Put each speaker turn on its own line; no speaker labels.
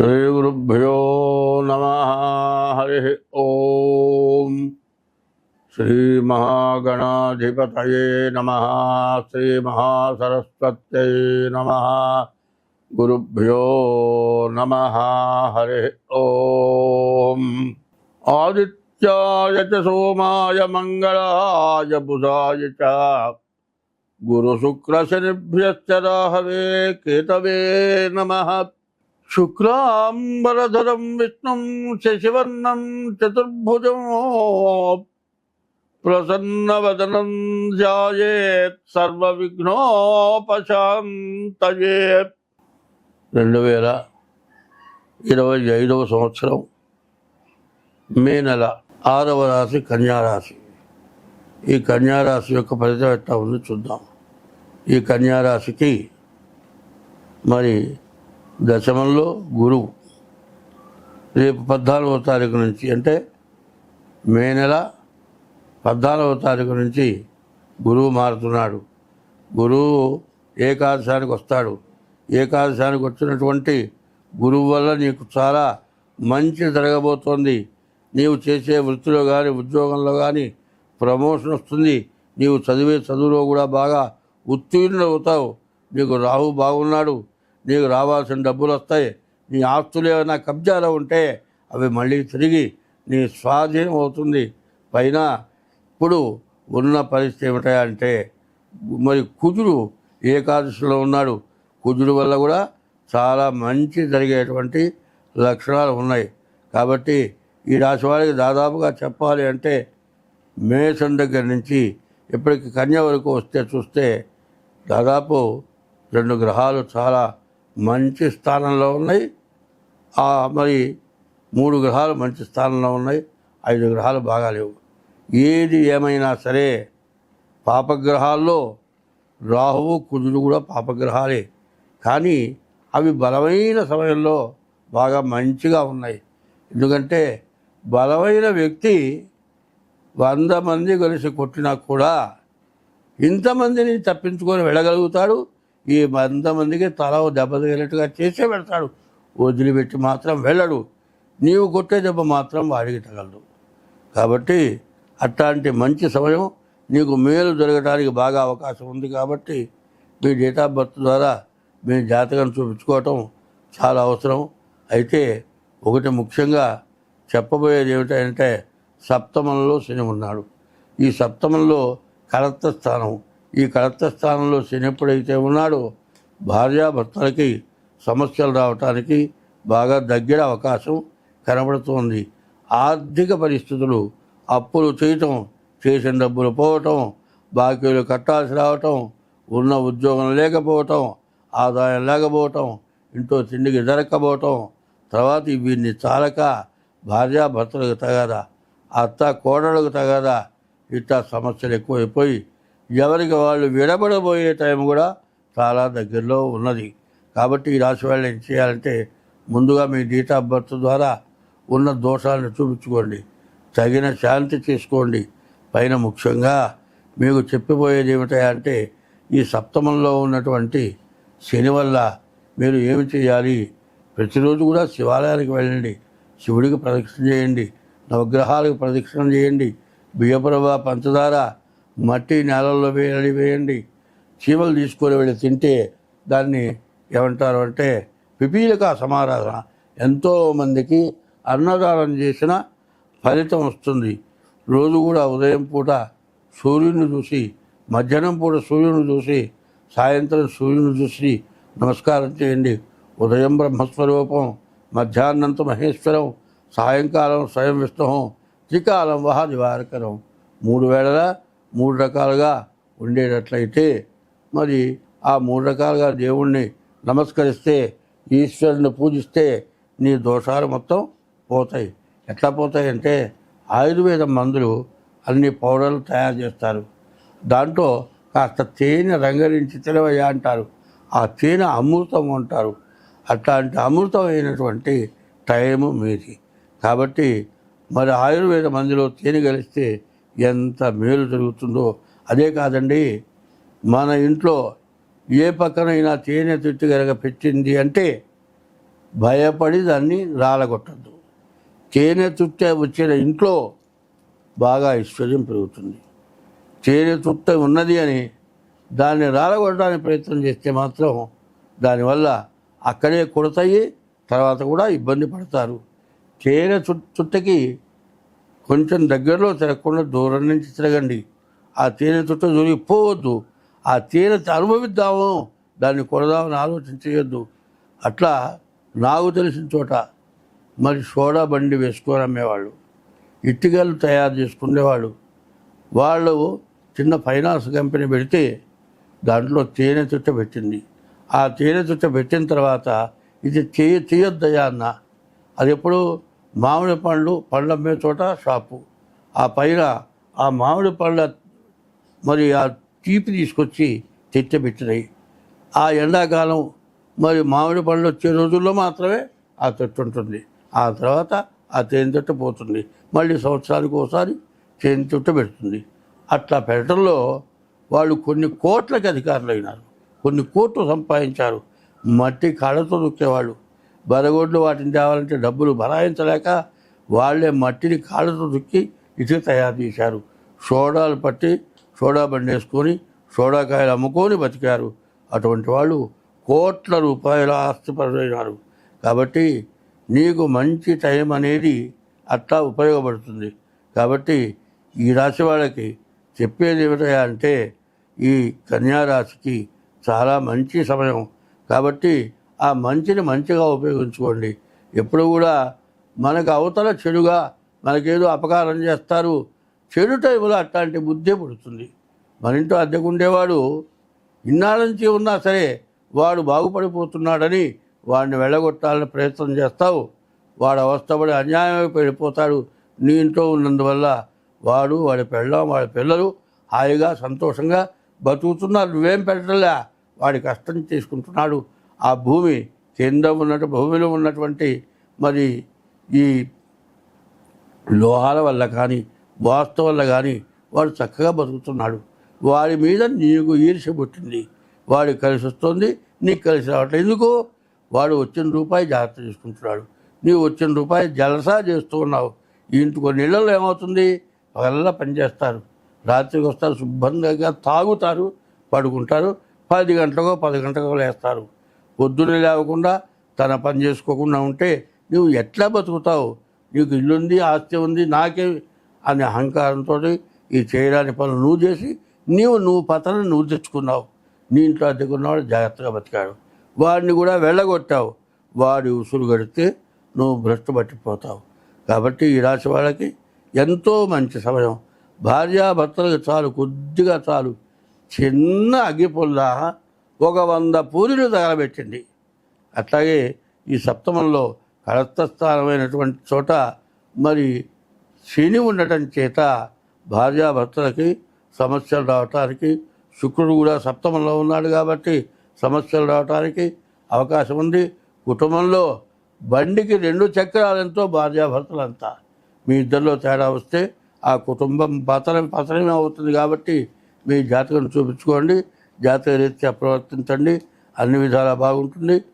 శ్రీగురుభ్యో నమ హరి ఓం శ్రీమహాగణాధిపతయే నమ శ్రీమహాసరస్వత్యై నమ గురుభ్యో నమ హరి ఓం ఆదిత్యాయ చ సోమాయ మంగళాయ బుధాయ చ గురుశుక్రశనిభ్యశ్చ రాహవే కేతవే నమ శుక్లాంబరధరం విష్ణుం శశివర్ణం చతుర్భుజం ప్రసన్నవదనం జాయేత్ సర్వవిఘ్నోపశాంతయే రెండు వేల ఇరవై ఐదవ సంవత్సరం మే నెల ఆరవ రాశి కన్యారాశి ఈ కన్యారాశి యొక్క ఫలితం ఎట్లా ఉంది చూద్దాం. ఈ కన్యారాశికి మరి దశమంలో గురువు. రేపు పద్నాలుగవ తారీఖు నుంచి అంటే మే నెల పద్నాలుగవ తారీఖు నుంచి గురువు మారుతున్నాడు. గురువు ఏకాదశానికి వస్తాడు. ఏకాదశానికి వచ్చినటువంటి గురువు వల్ల నీకు చాలా మంచి జరగబోతోంది. నీవు చేసే వృత్తిలో కానీ ఉద్యోగంలో కానీ ప్రమోషన్ వస్తుంది. నీవు చదివే చదువులో కూడా బాగా ఉత్తీర్ణులు అవుతావు నీకు రాహు బాగున్నాడు. నీకు రావాల్సిన డబ్బులు వస్తాయి. నీ ఆస్తులు ఏమైనా కబ్జాలో ఉంటే అవి మళ్ళీ తిరిగి నీ స్వాధీనం అవుతుంది. పైన ఇప్పుడు ఉన్న పరిస్థితి ఏమిటంటే మరి కుజుడు ఏకాదశిలో ఉన్నాడు. కుజుడు వల్ల కూడా చాలా మంచి జరిగేటువంటి లక్షణాలు ఉన్నాయి. కాబట్టి ఈ రాశి వారికి దాదాపుగా చెప్పాలి అంటే మేషం దగ్గర నుంచి ఇప్పటికి కన్య వరకు వస్తే చూస్తే దాదాపు రెండు గ్రహాలు చాలా మంచి స్థానంలో ఉన్నాయి. ఆ మరి మూడు గ్రహాలు మంచి స్థానంలో ఉన్నాయి. ఐదు గ్రహాలు బాగాలేవు ఏది ఏమైనా సరే పాపగ్రహాల్లో రాహువు కుజుడు కూడా పాపగ్రహాలే. కానీ అవి బలమైన సమయంలో బాగా మంచిగా ఉన్నాయి. ఎందుకంటే బలమైన వ్యక్తి వంద మంది కలిసి కొట్టినా కూడా ఇంతమందిని తప్పించుకొని వెళ్ళగలుగుతాడు. ఈ మందమందికి తల దెబ్బ తగిలినట్టుగా చేసే పెడతాడు. వదిలిపెట్టి మాత్రం వెళ్ళడు. నీవు కొట్టే దెబ్బ మాత్రం వాడికి తగలదు. కాబట్టి అట్లాంటి మంచి సమయం నీకు మేలు జరగడానికి బాగా అవకాశం ఉంది కాబట్టి మీ డేట్ ఆఫ్ బర్త్ ద్వారా మీ జాతకం చూపించుకోవటం చాలా అవసరం. అయితే ఒకటి ముఖ్యంగా చెప్పబోయేది ఏమిటంటే సప్తమంలో శని ఉన్నాడు. ఈ సప్తమంలో కలత్త స్థానం. ఈ కలెక్టర్ స్థానంలో శని ఎప్పుడైతే ఉన్నాడో భార్యాభర్తలకి సమస్యలు రావటానికి బాగా దగ్గర అవకాశం కనబడుతోంది. ఆర్థిక పరిస్థితులు అప్పులు చేయటం చేసిన డబ్బులు పోవటం బాకీలు కట్టాల్సి రావటం ఉన్న ఉద్యోగం లేకపోవటం ఆదాయం లేకపోవటం ఇంట్లో తిండికి దొరక్కపోవటం తర్వాత వీరిని చాలక భార్యాభర్తలకు తగదా అత్త కోడలకు తగదా ఇట్లా సమస్యలు ఎక్కువైపోయి ఎవరికి వాళ్ళు విడబడబోయే టైం కూడా చాలా దగ్గరలో ఉన్నది. కాబట్టి ఈ రాశి వాళ్ళు ఏం చేయాలంటే ముందుగా మీ డేట్ ఆఫ్ బర్త్ ద్వారా ఉన్న దోషాలను చూపించుకోండి. తగిన శాంతి చేసుకోండి. పైన ముఖ్యంగా మీకు చెప్పిపోయేది ఏమిటంటే ఈ సప్తమంలో ఉన్నటువంటి శని వల్ల మీరు ఏమి చేయాలి? ప్రతిరోజు కూడా శివాలయానికి వెళ్ళండి. శివుడికి ప్రదక్షిణ చేయండి. నవగ్రహాలకు ప్రదక్షిణ చేయండి. బియ్యప్రభ పంచదార మట్టి నేలల్లో వేయండి వేయండి. చీమలు తీసుకొని వెళ్ళి తింటే దాన్ని ఏమంటారు అంటే పిపీలక సమారాధన. ఎంతోమందికి అన్నదానం చేసిన ఫలితం వస్తుంది. రోజు కూడా ఉదయం పూట సూర్యుని చూసి మధ్యాహ్నం పూట సూర్యుని చూసి సాయంత్రం సూర్యుని చూసి నమస్కారం చేయండి. ఉదయం బ్రహ్మస్వరూపం మధ్యాహ్నంతో మహేశ్వరం సాయంకాలం స్వయం విష్ణువం త్రికాలం వహ నివారకరం మూడు వేళల మూడు రకాలుగా ఉండేటట్లయితే మరి ఆ మూడు రకాలుగా దేవుణ్ణి నమస్కరిస్తే ఈశ్వరుని పూజిస్తే నీ దోషాలు మొత్తం పోతాయి. ఎట్లా పోతాయంటే ఆయుర్వేద మందులు అన్ని పౌడర్లు తయారు చేస్తారు. దాంట్లో కాస్త తేనె రంగరించి తెలవయ్యా అంటారు. ఆ తేనె అమృతం అంటారు. అట్లాంటి అమృతం అయినటువంటి టైము మీది. కాబట్టి మరి ఆయుర్వేద మందులో తేనె కలిస్తే ఎంత మేలు జరుగుతుందో. అదే కాదండి మన ఇంట్లో ఏ పక్కనైనా తేనె తిట్టు కనుక పెట్టింది అంటే భయపడి దాన్ని రాలగొట్టద్దు. తేనె తుట్ట వచ్చిన ఇంట్లో బాగా ఐశ్వర్యం పెరుగుతుంది. తేనె తుట్ట ఉన్నది అని దాన్ని రాలగొట్టడానికి ప్రయత్నం చేస్తే మాత్రం దానివల్ల అక్కడే కొడతాయి తర్వాత కూడా ఇబ్బంది పడతారు. తేనె చుట్టకి కొంచెం దగ్గరలో తిరగకుండా దూరం నుంచి తిరగండి. ఆ తేనె చుట్టూ దొరికిపోవద్దు ఆ తేనె అనుభవిద్దాము. దాన్ని కొడదామని ఆలోచన చేయొద్దు. అట్లా నాకు తెలిసిన చోట మరి సోడా బండి వేసుకొని అమ్మేవాళ్ళు. ఇట్టిగలు తయారు చేసుకునేవాళ్ళు. వాళ్ళు చిన్న ఫైనాన్స్ కంపెనీ పెడితే దాంట్లో తేనె చుట్ట పెట్టింది. ఆ తేనె చుట్ట పెట్టిన తర్వాత ఇది చేయ చేయొద్దయ్యా అన్న. అది ఎప్పుడు మామిడి పండ్లు పండ్లు అమ్మే చోట షాపు. ఆ పైన ఆ మామిడి పళ్ళ మరి ఆ తీపి తీసుకొచ్చి తెచ్చబెట్టినాయి ఆ ఎండాకాలం మరి మామిడి పళ్ళు వచ్చే రోజుల్లో మాత్రమే ఆ చెట్టు ఉంటుంది. ఆ తర్వాత ఆ తేనె చెట్టు పోతుంది. మళ్ళీ సంవత్సరానికి ఒకసారి తేనె చెట్టు పెడుతుంది. అట్లా పెట్టడంలో వాళ్ళు కొన్ని కోట్లకి అధికారులు అయినారు కొన్ని కోట్లు సంపాదించారు. మట్టి కాళ్ళతో దొక్కేవాళ్ళు. బరగొడ్లు వాటిని తేవాలంటే డబ్బులు భరాయించలేక వాళ్ళే మట్టిని కాళ్ళతో దుక్కి ఇటుక తయారు చేశారు. సోడాలు పట్టి సోడా బండి వేసుకొని సోడాకాయలు అమ్ముకొని బతికారు. అటువంటి వాళ్ళు కోట్ల రూపాయల ఆస్తిపరులైనారు కాబట్టి నీకు మంచి టైం అనేది అట్లా ఉపయోగపడుతుంది. కాబట్టి ఈ రాశి వాళ్ళకి చెప్పేది ఏమిటయా అంటే ఈ కన్యా రాశికి చాలా మంచి సమయం. కాబట్టి ఆ మంచిని మంచిగా ఉపయోగించుకోండి. ఎప్పుడు కూడా మనకు అవతల చెడుగా మనకేదో అపకారం చేస్తారు. చెడు టైంలో అట్లాంటి బుద్ధి పుడుతుంది. మన ఇంట్లో అద్దెకుండేవాడు ఇన్నాళ్ళ నుంచి ఉన్నా సరే వాడు బాగుపడిపోతున్నాడని వాడిని వెళ్ళగొట్టాలని ప్రయత్నం చేస్తావు. వాడు అవస్థపడి అన్యాయం వెళ్ళిపోతాడు నీ ఇంట్లో ఉన్నందువల్ల. వాడు వాడి పెళ్ళం వాడి పిల్లలు హాయిగా సంతోషంగా బతుకుతున్నారు. నువ్వేం పెట్టలే వాడి కష్టం చేసుకుంటున్నాడు ఆ భూమి కింద ఉన్నట్టు భూమిలో ఉన్నటువంటి మరి ఈ లోహాల వల్ల కానీ వాస్తు వల్ల కానీ వాడు చక్కగా బతుకుతున్నాడు. వాడి మీద నీకు ఈర్ష్య పుట్టింది. వాడు కలిసి వస్తుంది నీకు కలిసి రావట్లేదు. ఎందుకు? వాడు వచ్చిన రూపాయి జాగ్రత్త చేసుకుంటున్నాడు నీవు వచ్చిన రూపాయి జలసా చేస్తూ ఉన్నావు. ఈ ఇంటి కొన్ని ఇళ్ళలో ఏమవుతుంది? పగల్లా పనిచేస్తారు రాత్రికి వస్తారు శుభ్రంగా తాగుతారు పడుకుంటారు. పది గంటలకో పది గంటలకో లేస్తారు. పొద్దున్నే లేవకుండా తన పని చేసుకోకుండా ఉంటే నువ్వు ఎట్లా బతుకుతావు? నీకు ఇల్లుంది ఆస్తి ఉంది నాకే అనే అహంకారంతో ఈ చేయడానికి పనులు నువ్వు చేసి నీవు నువ్వు పతనం నువ్వు తెచ్చుకున్నావు. నీ ఇంట్లో అద్దెకున్నవాడు జాగ్రత్తగా బతికాడు. వాడిని కూడా వెళ్ళగొట్టావు. వాడి ఉసురు గడితే నువ్వు భ్రష్టు పట్టిపోతావు. కాబట్టి ఈ రాశి వాళ్ళకి ఎంతో మంచి సమయం. భార్యాభర్తలకు చాలు కొద్దిగా చాలు. చిన్న అగ్గిపుల్ల ఒక వంద పూరిలు తగలబెట్టింది. అట్లాగే ఈ సప్తమంలో కళస్థస్థానమైనటువంటి చోట మరి శని ఉండటం చేత భార్యాభర్తలకి సమస్యలు రావటానికి శుక్రుడు కూడా సప్తమంలో ఉన్నాడు కాబట్టి సమస్యలు రావటానికి అవకాశం ఉంది. కుటుంబంలో బండికి రెండు చక్రాలెంతో భార్యాభర్తలంతా. మీ ఇద్దరిలో తేడా వస్తే ఆ కుటుంబం పతనం పతనమే అవుతుంది కాబట్టి మీ జాతకం చూపించుకోండి. జాతీయ రీత్యా ప్రవర్తించండి. అన్ని విధాలా బాగుంటుంది.